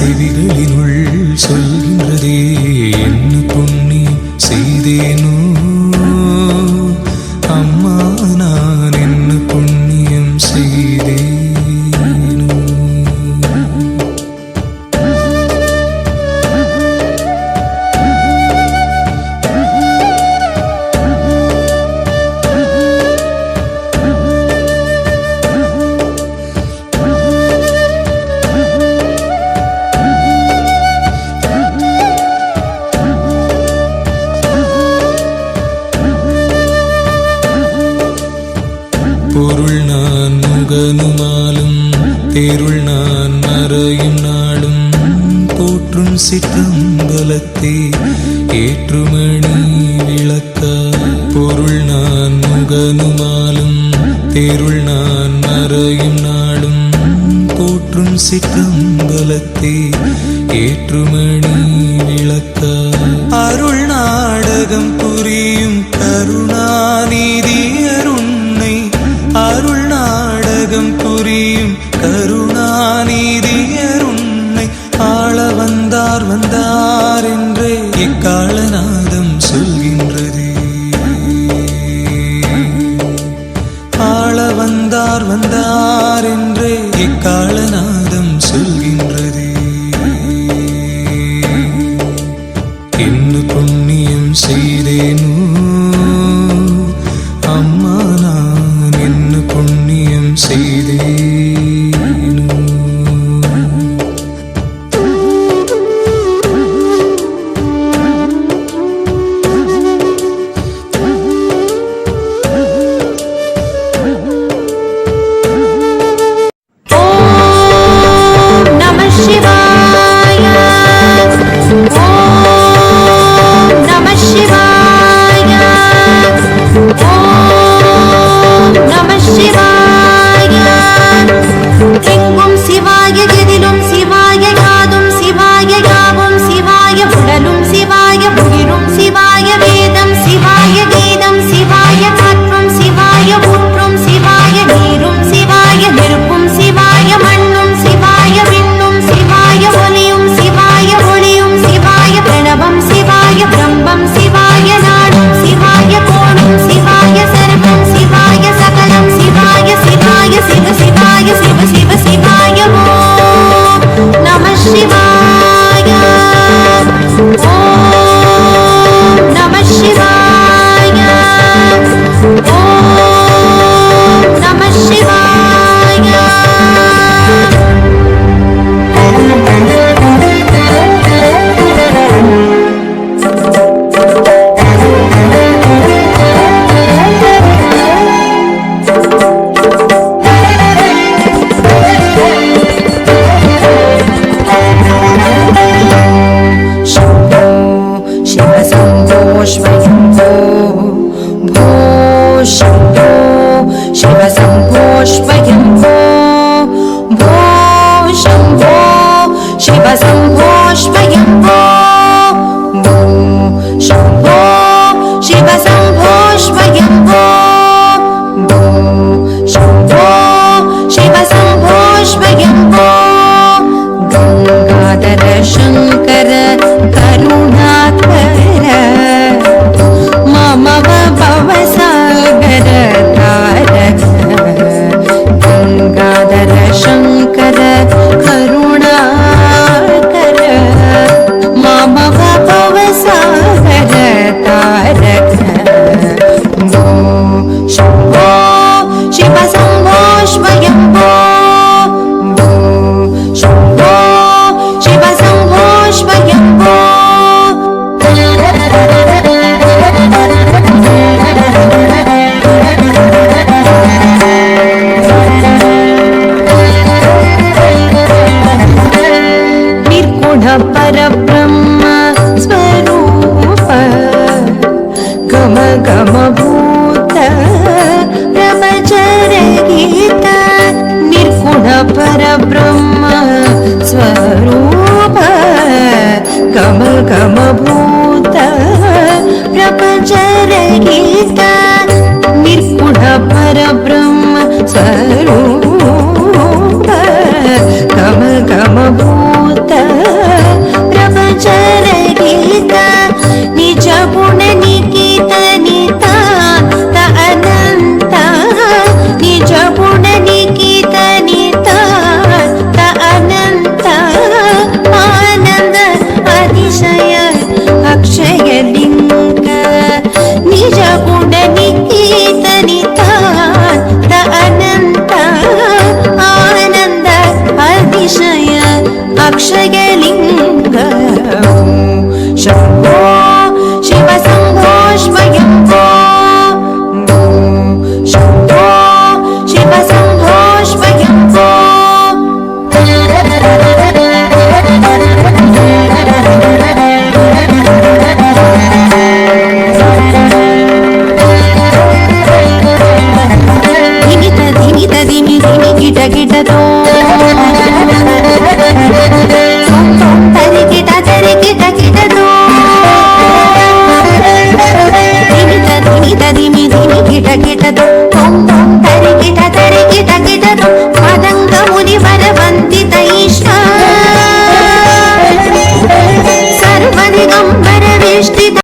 செவிகளினுள் சொல்கின்றதே என்ன புண்ணியம் செய்தேனோ? பொருள் நான் முகனுமாலும் தேருள் நான் மறையும் நாடும் போற்றும் சிற்றம்பலத்தே ஏற்றுமணி விளக்க. பொருள் நான் முகனுமாலும் தேருள் நான் மறையும் நாடும் போற்றும் சிற்றம்பலத்தே ஏற்றுமணி விளக்க. அருள் நாடகம் புரியும் கருணா இக்காலநாதம் சொல்கின்றது. ஆள வந்தார் வந்தார் என்றே இக்காலநாதம் சொல்கின்றது. என்ன புண்ணியம் செய்தேனோ శివ సమభూత ప్రపంచరహిత నిర్గుణ పరబ్రహ్మ స్వరూప గమ గమ గిటగిటతో